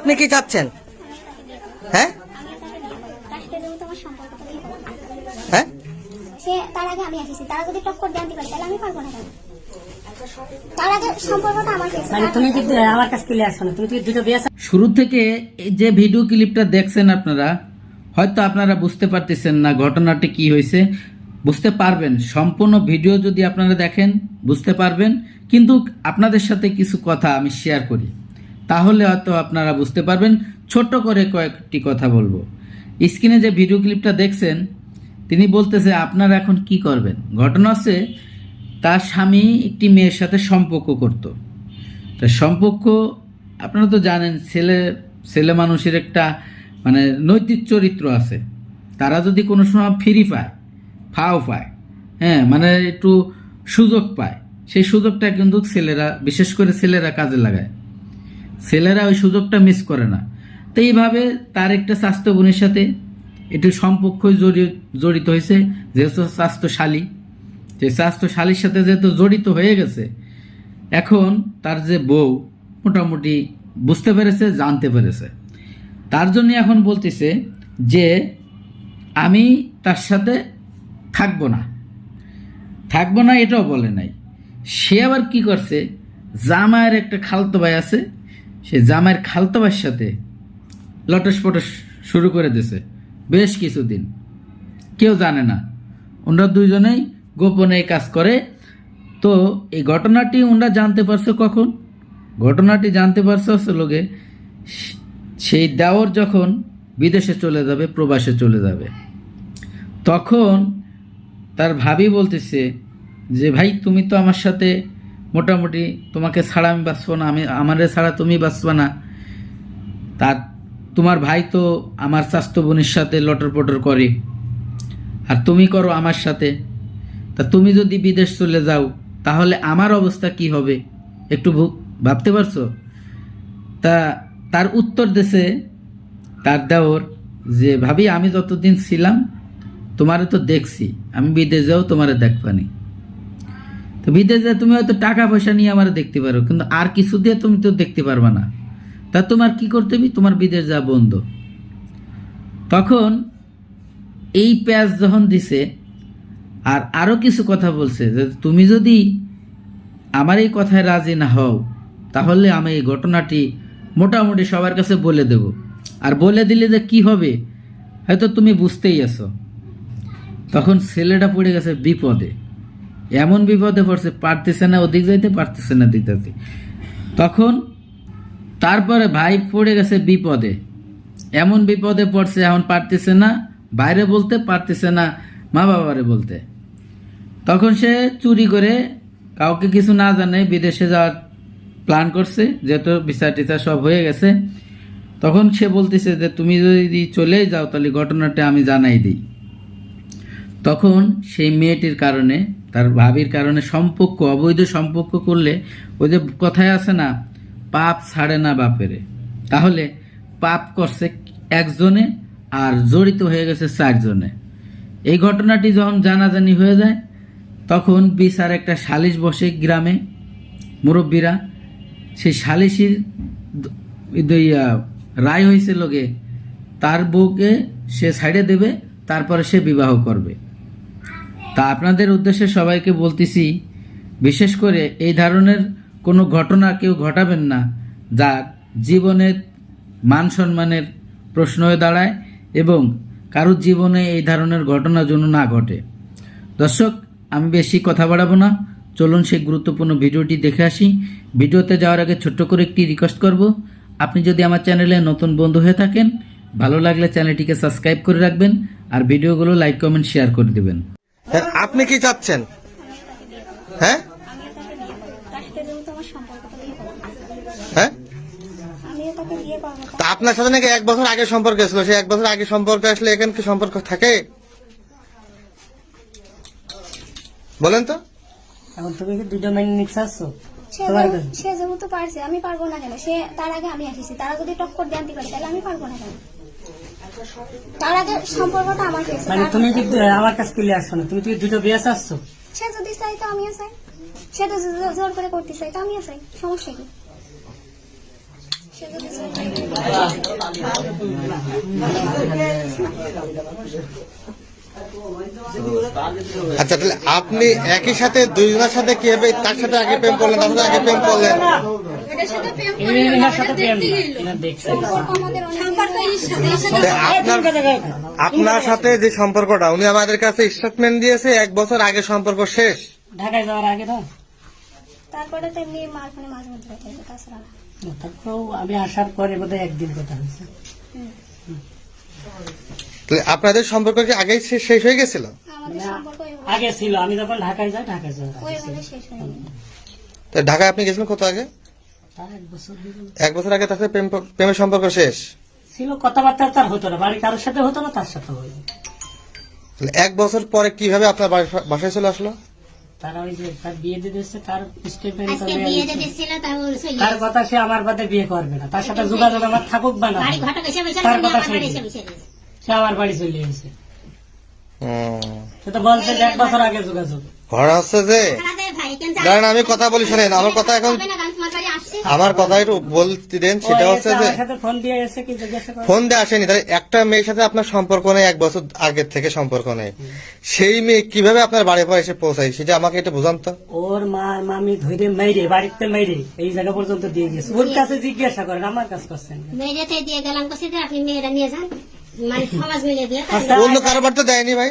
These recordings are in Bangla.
আপনি কি চাচ্ছেন? হ্যাঁ। হ্যাঁ? সে তার আগে আমি আসিছি। তারা যদি টক্কর জানতে পারে তাহলে আমি পারব না কেন? তার আগে সম্পর্কটা আমার কাছে মানে তুমি যদি আমার কাছে চলে আসো না তুমি যদি দুটো বিয়ে শুরু থেকে এই যে ভিডিও ক্লিপটা দেখছেন আপনারা হয়তো আপনারা বুঝতে পারতেছেন না ঘটনাটি কি হয়েছে। বুঝতে পারবেন সম্পূর্ণ ভিডিও যদি আপনারা দেখেন বুঝতে পারবেন। কিন্তু আপনাদের সাথে কিছু কথা আমি শেয়ার করি। তাহলে হয়তো আপনারা বুঝতে পারবেন, ছোট্ট করে কয়েকটি কথা বলব। স্ক্রিনে যে ভিডিও ক্লিপটা দেখছেন, তিনি বলতেছে, আপনারা এখন কি করবেন? ঘটনা হচ্ছে, তার স্বামী একটি মেয়ের সাথে সম্পর্ক করতো। তা সম্পর্ক, আপনারা তো জানেন, ছেলে ছেলে মানুষের একটা মানে নৈতিক চরিত্র আছে। তারা যদি কোনো সময় ফ্রি পায়, ফাও পায় হ্যাঁ মানে একটু সুযোগ পায়, সেই সুযোগটা কিন্তু ছেলেরা, বিশেষ করে ছেলেরা কাজে লাগায়। ছেলেরা ওই সুযোগটা মিস করে না। তো এইভাবে তার একটা স্বাস্থ্য বোনের সাথে একটু সম্পর্ক জড়িত হয়েছে যেহেতু স্বাস্থ্যশালী। যে স্বাস্থ্যশালীর সাথে যেহেতু জড়িত হয়ে গেছে, এখন তার যে বউ মোটামুটি বুঝতে পেরেছে, জানতে পেরেছে। তার জন্য এখন বলতেছে যে, আমি তার সাথে থাকব না। থাকব না এটাও বলে নাই। সে আবার কি করছে? জামায়ের একটা খালতো ভাই আছে সে জামাইয়ের খালতো ভাইয়ের সাথে লটস পটস শুরু করে দিছে বেশ কিছুদিন। কেউ জানে না। ওনারা দুইজনেই গোপনে কাজ করে। তো এই ঘটনাটি ওনারা জানতে পারছে কখন? ঘটনাটি জানতে পারছে হচ্ছে লোকে সেই দেওর যখন বিদেশে চলে যাবে, প্রবাসে চলে যাবে। তখন তার ভাবি বলতেছে যে, ভাই, তুমি তো আমার সাথে মোটামুটি তোমাকে ছাড়া আমি বাঁচবো না, আমি আমারে ছাড়া তুমি বাঁচবা না। তার তোমার ভাই তো আমার স্বাস্থ্য বোনের সাথে লটর পটর করে। আর তুমি করো আমার সাথে। তা তুমি যদি বিদেশ চলে যাও, তাহলে আমার অবস্থা কি হবে? একটু ভাবতে পারছ? তা তার উত্তর দেশে তার দেওর যে, ভাবি, আমি যতদিন ছিলাম, তোমারে তো দেখছি, আমি বিদেশ যাও তোমারে দেখবানি। তো বিদেশে তুমি হয়তো টাকা পয়সা নিয়ে আমার দেখতে পারো, কিন্তু আর কিছু দিয়ে তুমি তো দেখতে পারবে না। তা তোমার কি করতে হবে? তোমার বিদেশ যা বন্ধ। তখন এই প্যাচ যখন দিছে, আর আরও কিছু কথা বলছে যে তুমি যদি আমার এই কথায় রাজি না হও, তাহলে আমি এই ঘটনাটি মোটামুটি সবার কাছে বলে দেব। আর বলে দিলে যে কি হবে, হয়তো তুমি বুঝতেই আছো। তখন ছেলেটা পড়ে গেছে বিপদে। এমন বিপদে পড়ছে, পারতেছে না, ওদিক যাইতে পারতেছে না, দিক তখন তারপরে ভাই পড়ে গেছে বিপদে। এমন বিপদে পড়ছে, এখন পারতেছে না, বাইরে বলতে পারতেছে না, মা বাবারে বলতে। তখন সে চুরি করে কাউকে কিছু না জানে বিদেশে যাওয়ার প্ল্যান করছে, যেহেতু বিচার টিচার সব হয়ে গেছে। তখন সে বলতেছে যে, তুমি যদি চলেই যাও, তাহলে ঘটনাটা আমি জানাই দিই। তখন সেই মেয়েটির কারণে তার ভাবির কারণে সম্পর্ক, অবৈধ সম্পর্ক করলে ওই যে কথায় আছে না, পাপ ছাড়ে না বাপেরে। তাহলে পাপ করছে একজনে আর জড়িত হয়ে গেছে চারজনে। এই ঘটনাটি যখন জানাজানি হয়ে যায়, তখন বিচার একটা সালিশ বসে গ্রামে। মুরব্বীরা সেই সালিশির রায় হয়েছে লোকে। তার বউকে সে ছাইড়ে দেবে, তারপরে সে বিবাহ করবে। তা আপনাদের উদ্দেশ্যে সবাইকে বলতেছি, বিশেষ করে এই ধরনের কোনো ঘটনা কেউ ঘটাবেন না যার জীবনের মান সম্মানের প্রশ্ন হয়ে দাঁড়ায় এবং কারোর জীবনে এই ধরনের ঘটনা যেন না ঘটে। দর্শক, আমি বেশি কথা বাড়াবো না। চলুন সেই গুরুত্বপূর্ণ ভিডিওটি দেখে আসি। ভিডিওতে যাওয়ার আগে ছোট্ট করে একটি রিকোয়েস্ট করব। আপনি যদি আমার চ্যানেলে নতুন বন্ধু হয়ে থাকেন, ভালো লাগলে চ্যানেলটিকে সাবস্ক্রাইব করে রাখবেন আর ভিডিওগুলো লাইক কমেন্ট শেয়ার করে দেবেন। হ্যাঁ, আপনি কি চাচ্ছেন? হ্যাঁ। হ্যাঁ? তা আপনার সাথে নাকি এক বছর আগে সম্পর্ক ছিল? সেই এক বছর আগে সম্পর্ক আসলে এখানে কি সম্পর্ক থাকে? বলেন তো। এখন তুমি কি দুটো মেনে আসছো সে যেহেতু- সে পারছে আমি পারব না কেন? সে তার আগে আমি আসিছি। তারা যদি টক্কর জানতে পারে তাহলে আমি পারব না কেন? তার আগে সম্পর্কটা আমার কাছে মানে তুমি যদি আমার কাছে চলে আসো না তুমি যদি দুটো বিয়ে আসছো সে যদি চাই তো আমিও চাই। সে তো জোর করে করতে চাই তো আমিও চাই সমস্যা কি? আচ্ছা তাহলে আপনি একই সাথে দুইজনের সাথে কীভাবে তার সাথে আগে প্রেম করলেন তার সাথে আগে প্রেম করলেন? আপনার সাথে যে সম্পর্কটা উনি আমাদের কাছে স্টেটমেন্ট দিয়েছে এক বছর আগে সম্পর্ক শেষ। ঢাকায় যাওয়ার আগে না? তারপরে তো এমনি মার মাঝে মধ্যে কথা হতো, তাছাড়া না। তারপরেও আমি আসার পরে বোধহয় একদিন কথা হয়েছে। আপনাদের সম্পর্ক কি আগেই শে- শেষ হয়ে গেছিল? আগে ছিল। আমি যখন ঢাকায় যাই ঢাকায় আগে তো ঢাকায় আপনি গেছিলেন কত আগে? এক বছর আগে তার সাথে প্রেমের সম্পর্ক শেষ? ছিল কথাবার্তা তার হতো না বাড়ি কারোর সাথে হতো না তার সাথে এক বছর পরে কীভাবে আপনার বাসায় চলে আসলো? তারা ওই যে তার বিয়ে দিয়ে দিচ্ছে তার স্টেটমেন্ট তার কথা সে আমার বাদে বিয়ে করবে না। তার সাথে যোগাযোগ আমার থাকুক বা না বাড়ি ঘটক এসে বসে তার কথা। সে আমার বাড়ি চলে এসেছে হুম। সে তো বলছে এক বছর আগে যোগাযোগ। ঘটনা হচ্ছে যে? দাঁড়ান আমি কথা বলি শোনেন আমার কথা এখন না। আমার কথা একটু বলতে দেন সেটা হচ্ছে যে ফোন দিয়ে করে আসেনি তাহলে একটা মেয়ের সাথে আপনার সম্পর্ক নেই এক বছর আগের থেকে সম্পর্ক নেই। সেই মেয়ে কীভাবে আপনার বাড়ি পর এসে পৌঁছায় সেটা আমাকে একটু বুঝান তো। ওর মা মামি ধরে মেরে বাড়িতে মেরে এই জায়গা পর্যন্ত দিয়ে গেছে। ওর কাছে জিজ্ঞাসা করেন আমার কাছে করছেন না। দিয়ে গেলাম দিয়ে আপনি মেয়েরা নিয়ে যান। মানে সমাজ মিলে দিয়ে আচ্ছা, অন্য কারোবার তো দেয়নি ভাই?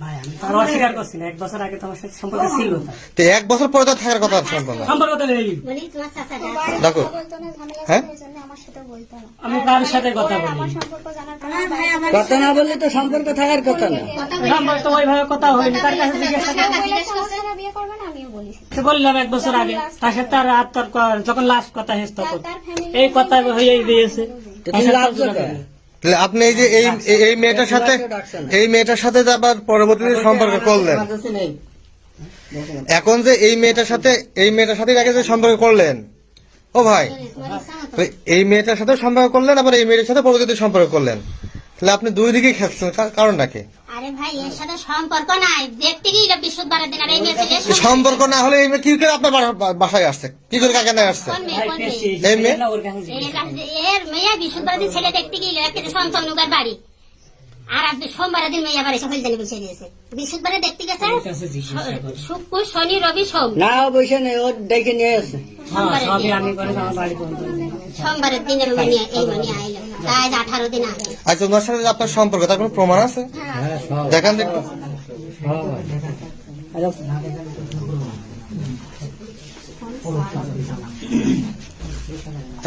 ভাই আমি তো অস্বীকার করছি না। এক বছর আগে তোমার সাথে সম্পর্ক ছিল। তো এক বছর পরে তো থাকার কথা সম্পর্ক সম্পর্ক তো নেই। বলি তোমার চাচাটা বাড়ির দেখো। না হ্যাঁ? ছিল, এই জন্য আমার সাথে বলতো না আমি কার সাথে কথা বলি? আমার সম্পর্ক জানার পরে কথা না বললে তো সম্পর্ক থাকার কথা না। সম্পর্ক তো ওইভাবে কথা হয়নি। তার কাছে জিজ্ঞাসা করে বলেছে, আমার সাথে বিয়ে করবে না আমিও বলেছি সে বললাম এক বছর আগে তার সাথে তার আর তার যখন লাস্ট কথা হয়েছে তখন। এই কথা হয়েই দিয়েছে। তাহলে আপনি এই যে এই এই- মেয়েটার সাথে এই মেয়েটার সাথে যে আবার পরবর্তীতে সম্পর্ক করলেন? এখন যে এই মেয়েটার সাথে এই মেয়েটার সাথে আগে যে সম্পর্ক করলেন? ও ভাই এই মেয়েটার সাথে সম্পর্ক করলেন আবার এই মেয়েটার সাথে পরবর্তীতে সম্পর্ক করলেন? তাহলে আপনি দুই দিকেই খেপছেন কা- কারণটা কি? আরে ভাই এর সাথে সম্পর্ক নাই। দেখতে গিয়ে বৃহস্পতিবারের দিন। আর এই মেয়ে ছেলে সম্পর্ক না হলে এই মেয়ে কি করে আপনার বাসায় আসছে? কি করে কাকে আসছে? এই মেয়ে? না ওর এর মেয়ে বৃহস্পতিবার দিন ছেলে দেখতে গিয়ে একে সন্তন নৌকার বাড়ি। আর আজ সোমবারের দিন মেয়ে আবার এসে হলদানি বসে দিয়েছে বৃহস্পতিবারে দেখতে গেছে? ওর কাছে জিজ্ঞাসা করে। শুক্র শনি রবি সোম। না বসে নেই ও ডেকে নিয়ে আসে সবই আমি করে আমার বাড়ি পর্যন্ত সোমবারের দিনের এই মানে আইলো। তাই আজ আঠারো দিন আগে। আচ্ছা ওনার সাথে যে আপনার সম্পর্ক তার কোনো প্রমাণ আছে? দেখান তো একটু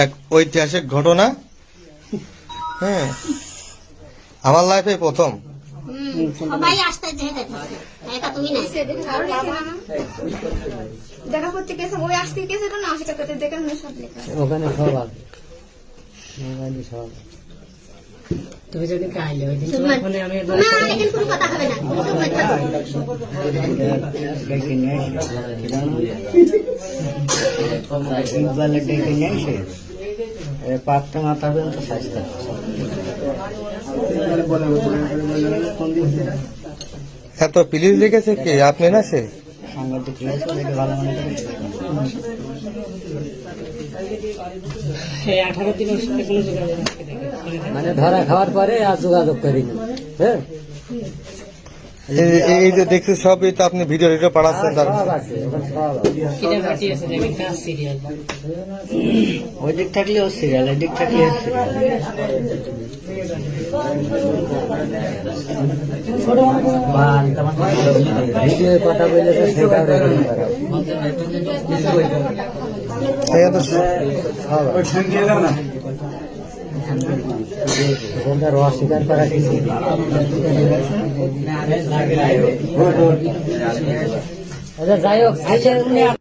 এক ঐতিহাসিক ঘটনা। হ্যাঁ। আমার লাইফে প্রথম। হুম, সবাই আসতে যেতে এটা তুমি নাই দেখা করতে গেছে ওই আসতে গেছে না সেটা করতে দেখে আমি সব লেখা। ওখানে সব আছে মোবাইলে সব আছে। তুমি যদি কাইলে ওই দিন চুপ তোমার মার। ফোনে আমি না এখানে কোনো কথা হবে না চুপ করে থাকো। ডেকে নিয়ে আসে ইকবালে ডেকে নিয়ে আসে এ পাঁচটা মাথা পর্যন্ত স্বাস্থ্য এত প্লিজ লিখেছে কি আপনি না সে সাংবাদিক রয়েছে দেখে ভালো মনে করে এই আঠারো দিন ওর সাথে কোনো যোগাযোগ আজকে দেখে মানে ধরা খাওয়ার পরে আর যোগাযোগ করিনি হ্যাঁ? এই- যে দেখছি সবই তো আপনি ভিডিও ভিডিও পাঠাচ্ছেন তার সিরিয়াল ওই দিক থাকলে ও সিরিয়াল এই দিক থাকলে ভিডিও কথা বলে তো সেটাও অস্বীকার করা কিছু আচ্ছা যাই হোক